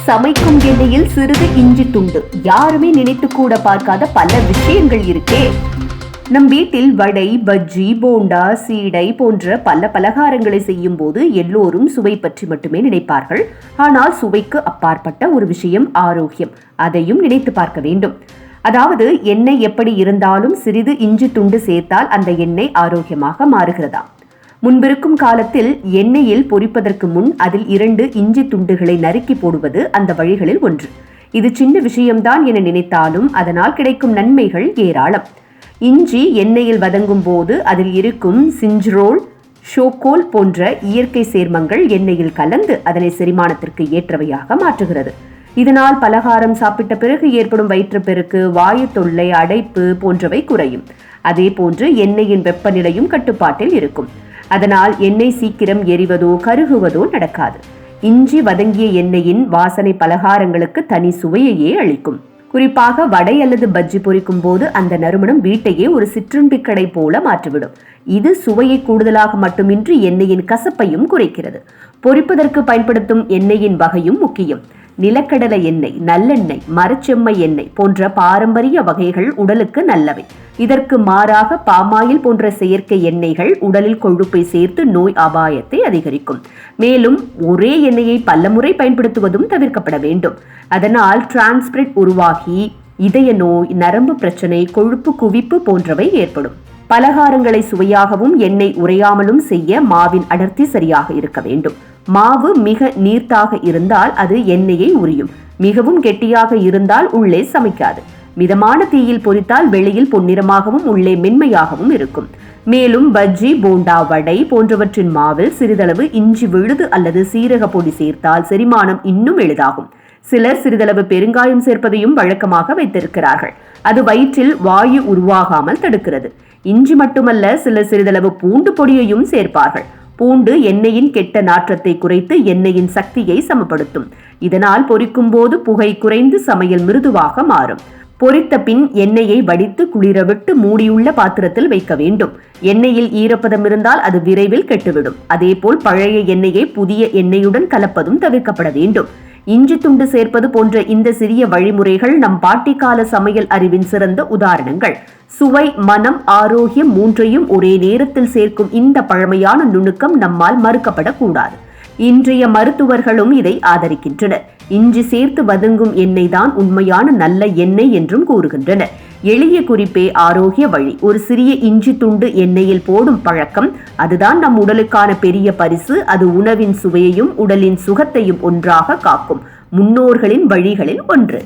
சமைக்கும் எண்ணெயில் சிறிது இஞ்சி துண்டு. யாருமே நினைத்து கூட பார்க்காத பல விஷயங்கள் இருக்கே. நம் வீட்டில் வடை பஜ்ஜி போண்டா சீடை போன்ற பல பலகாரங்களை செய்யும் போது எல்லோரும் சுவை பற்றி மட்டுமே நினைப்பார்கள். ஆனால் சுவைக்கு அப்பாற்பட்ட ஒரு விஷயம் ஆரோக்கியம். அதையும் நினைத்து பார்க்க வேண்டும். அதாவது எண்ணெய் எப்படி இருந்தாலும் சிறிது இஞ்சி துண்டு சேர்த்தால் அந்த எண்ணெய் ஆரோக்கியமாக மாறுகிறதா? முன்பிருக்கும் காலத்தில் எண்ணெயில் பொரிப்பதற்கு முன் அதில் இரண்டு இஞ்சி துண்டுகளை நறுக்கி போடுவது அந்த வழிகளில் ஒன்று. இது சின்ன விஷயம்தான் என நினைத்தாலும் அதனால் கிடைக்கும் நன்மைகள் ஏராளம். இஞ்சி எண்ணெயில் வதங்கும் போது அதில் இருக்கும் சிஞ்ச்ரோல் ஷோகோல் போன்ற இயற்கை சேர்மங்கள் எண்ணெயில் கலந்து அதனை செரிமானத்திற்கு ஏற்றவையாக மாற்றுகிறது. இதனால் பலகாரம் சாப்பிட்ட பிறகு ஏற்படும் வயிற்றுப்பெருக்கு வாயு தொல்லை அடைப்பு போன்றவை குறையும். அதே போன்று எண்ணெயின் வெப்பநிலையும் கட்டுப்பாட்டில் இருக்கும். அதனால் எண்ணெய் சீக்கிரம் எரிவதோ கருகுவதோ நடக்காது. இஞ்சி வதங்கிய எண்ணெயின் வாசனை பலகாரங்களுக்கு தனி சுவையையே அளிக்கும். குறிப்பாக வடை அல்லது பஜ்ஜி பொரிக்கும் போது அந்த நறுமணம் வீட்டையே ஒரு சிற்றுண்டி கடை போல மாற்றிவிடும். இது சுவையை கூடுதலாக மட்டுமின்றி எண்ணெயின் கசப்பையும் குறைக்கிறது. பொரிப்பதற்கு பயன்படுத்தும் எண்ணெயின் வகையும் முக்கியம். நிலக்கடலை எண்ணெய் நல்லெண்ணெய் மரச்செம்மை எண்ணெய் போன்ற பாரம்பரிய வகைகள் உடலுக்கு நல்லவை. இதற்கு மாறாக பாமாயில் போன்ற செயற்கை எண்ணெய்கள் உடலில் கொழுப்பை சேர்த்து நோய் அபாயத்தை அதிகரிக்கும். மேலும் ஒரே எண்ணெயை பலமுறை பயன்படுத்துவதும் தவிர்க்கப்பட வேண்டும். அதனால் டிரான்ஸ்பிரிட் உருவாகி இதய நோய் நரம்பு பிரச்சனை கொழுப்பு குவிப்பு போன்றவை ஏற்படும். பலகாரங்களை சுவையாகவும் எண்ணெய் உறையாமலும் செய்ய மாவின் அடர்த்தி சரியாக இருக்க வேண்டும். மாவு மிக நீர்த்தாக இருந்தால் அது எண்ணெயை உரியும். மிகவும் கெட்டியாக இருந்தால் உள்ளே சமைக்காது. மிதமான தீயில் பொரித்தால் வெளியில் பொன்னிறமாகவும் உள்ளே மென்மையாகவும் இருக்கும். மேலும் பஜ்ஜி போண்டா வடை போன்றவற்றின் மாவில் சிறிதளவு இஞ்சி விழுது அல்லது சீரக பொடி சேர்த்தால் செரிமானம் இன்னும் எளிதாகும். சிலர் சிறிதளவு பெருங்காயம் சேர்ப்பதையும் வழக்கமாக வைத்திருக்கிறார்கள். அது வயிற்றில் வாயு உருவாகாமல் தடுக்கிறது. இஞ்சி மட்டுமல்ல சிலர் சிறிதளவு பூண்டு பொடியையும் சேர்ப்பார்கள். பூண்டு எண்ணெயின் கெட்ட நாற்றத்தை குறைத்து எண்ணெயின் சக்தியை சமப்படுத்தும். இதனால் பொரிக்கும் போது புகை குறைந்து சமையல் மிருதுவாக மாறும். பொரித்த பின் எண்ணெயை வடித்து குளிரவிட்டு மூடியுள்ள பாத்திரத்தில் வைக்க வேண்டும். எண்ணெயில் ஈரப்பதம் இருந்தால் அது விரைவில் கெட்டுவிடும். அதேபோல் பழைய எண்ணெயை புதிய எண்ணெயுடன் கலப்பதும் தவிர்க்கப்பட வேண்டும். இஞ்சி துண்டு சேர்ப்பது போன்ற இந்த சிறிய வழிமுறைகள் நம் பாட்டிக்கால சமையல் அறிவின் சிறந்த உதாரணங்கள். சுவை மனம் ஆரோக்கியம் மூன்றையும் ஒரே நேரத்தில் சேர்க்கும் இந்த பழமையான நுணுக்கம் நம்மால் மறுக்கப்படக்கூடாது. இன்றைய மருத்துவர்களும் இதை ஆதரிக்கின்றனர். இஞ்சி சேர்த்து வதங்கும் எண்ணெய் தான் உண்மையான நல்ல எண்ணெய் என்றும் கூறுகின்றனர். எளிய குறிப்பே ஆரோக்கிய வழி. ஒரு சிறிய இஞ்சி துண்டு எண்ணெயில் போடும் பழக்கம் அதுதான் நம் உடலுக்கான பெரிய பரிசு. அது உணவின் சுவையையும் உடலின் சுகத்தையும் ஒன்றாக காக்கும். முன்னோர்களின் வழிகளில் ஒன்று.